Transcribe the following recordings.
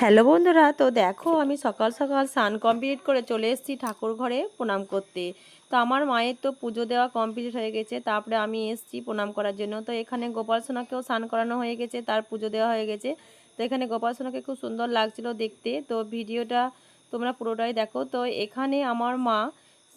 Hello বন্ধুরা, তো দেখো আমি সকাল সকাল স্নান কমপ্লিট করে চলে এসেছি ঠাকুর ঘরে প্রণাম করতে। তো আমার মায়ের তো পুজো দেওয়া কমপ্লিট হয়ে গেছে, তারপরে আমি এসেছি প্রণাম করার জন্য। তো এখানে গোপাল সোনাকেও স্নান করানো হয়ে গেছে, তার পুজো দেওয়া হয়ে গেছে। তো এখানে গোপাল সোনাকে খুব সুন্দর লাগছিল দেখতে। তো ভিডিওটা তোমরা পুরোটাই দেখো। তো এখানে আমার মা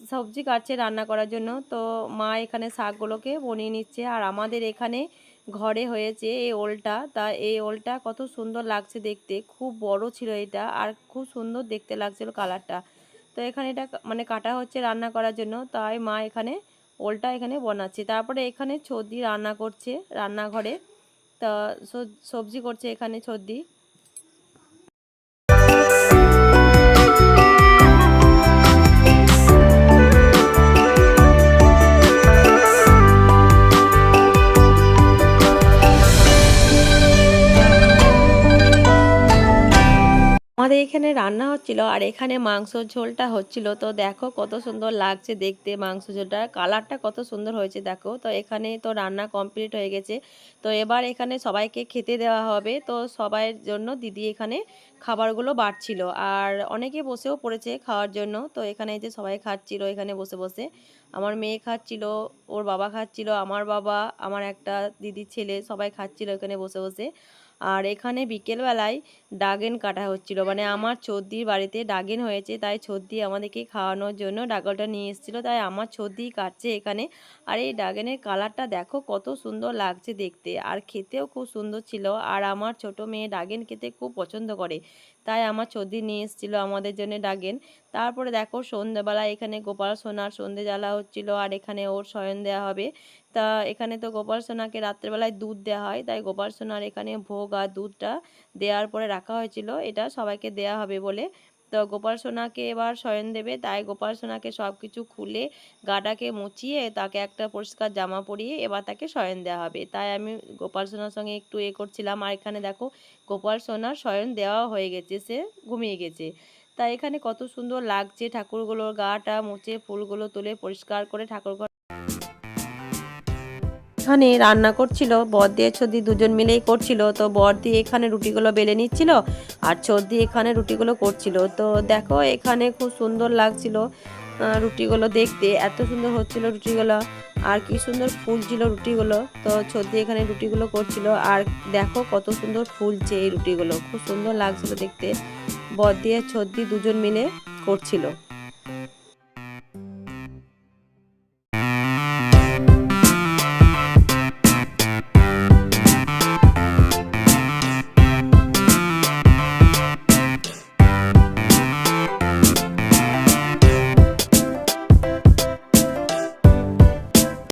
সবজি কাটছে রান্না করার জন্য। তো মা এখানে শাকগুলোকে বনিয়ে নিচ্ছে। আর আমাদের এখানে ঘরে হয়েছে এই ওলটা। তা এই ওলটা কত সুন্দর লাগছে দেখতে। খুব বড় ছিল এটা আর খুব সুন্দর দেখতে লাগছিল কালারটা। তো এখানে এটা মানে কাটা হচ্ছে রান্না করার জন্য। তাই মা এখানে ওলটা এখানে বানাচ্ছে। তারপরে এখানে ছর্দি রান্না করছে রান্নাঘরে। তা সবজি করছে এখানে ছর্দি আমাদের এখানে রান্না হচ্ছিল আর এখানে মাংসর ঝোলটা হচ্ছিল। তো দেখো কত সুন্দর লাগছে দেখতে মাংস ঝোলটা। কালারটা কত সুন্দর হয়েছে দেখো। তো এখানে তো রান্না কমপ্লিট হয়ে গেছে। তো এবার এখানে সবাইকে খেতে দেওয়া হবে। তো সবাইয়ের জন্য দিদি এখানে খাবারগুলো বাড়ছিল। আর অনেকে বসেও পড়েছে খাওয়ার জন্য। তো এখানে যে সবাই খাচ্ছিল এখানে বসে বসে। আমার মেয়ে খাচ্ছিল, ওর বাবা খাচ্ছিল, আমার বাবা, আমার একটা দিদির ছেলে সবাই খাচ্ছিল এখানে বসে বসে। আর এখানে বিকেলবেলায় ডাগেন কাটা হচ্ছিল। মানে আমার ছর্দির বাড়িতে ডাগেন হয়েছে, তাই ছর্দি আমাদেরকে খাওয়ানোর জন্য ডাগলটা নিয়ে এসেছিল। তাই আমার ছর্দি কাটছে এখানে। আর এই ডাগেনের কালারটা দেখো কত সুন্দর লাগছে দেখতে। আর খেতেও খুব সুন্দর ছিল। আর আমার ছোট মেয়ে ডাগেন খেতে খুব পছন্দ করে। তাই আমার ছর্দি নিয়ে এসেছিল আমাদের জন্য ডাগেন তারপরে দেখো সন্ধ্যেবেলা এখানে গোপাল সোনার সন্ধে জ্বালা হচ্ছিল আর এখানে ওর শয়ন দেওয়া হবে। তা এখানে তো গোপাল সোনাকে রাত্রেবেলায় দুধ দেওয়া হয়, তাই গোপাল সোনার এখানে ভোগ আর দুধটা দেওয়ার পরে রাখা হয়েছিল। এটা সবাইকে দেয়া হবে বলে তো গোপাল সোনাকে এবার শয়ন দেবে। তাই গোপাল সোনাকে সব কিছু খুলে গাটাকে মুচিয়ে তাকে একটা পরিষ্কার জামা পরিয়ে এবার তাকে শয়ন দেওয়া হবে। তাই আমি গোপাল সোনার সঙ্গে একটু এ করছিলাম। আর এখানে দেখো, গোপাল সোনার শয়ন দেওয়া হয়ে গেছে, সে ঘুমিয়ে গেছে। তাই এখানে কত সুন্দর লাগছে ঠাকুরগুলোর গাটা মুছে, ফুলগুলো তুলে পরিষ্কার করে ঠাকুর এখানে রান্না করছিল, বর দিয়ে ছদি দুজন মিলেই করছিল, তো বর দিয়ে এখানে রুটিগুলো বেলে নিচ্ছিল আর ছদি এখানে রুটিগুলো করছিল। তো দেখো এখানে খুব সুন্দর লাগছিল রুটিগুলো দেখতে। এত সুন্দর হচ্ছিল রুটিগুলো, আর কি সুন্দর ফুলছিল রুটিগুলো। তো ছদি এখানে রুটিগুলো করছিল, আর দেখো কত সুন্দর ফুলছে এই রুটিগুলো, খুব সুন্দর লাগছিল দেখতে। বর দিয়ে ছদি দুজন মিলে করছিল।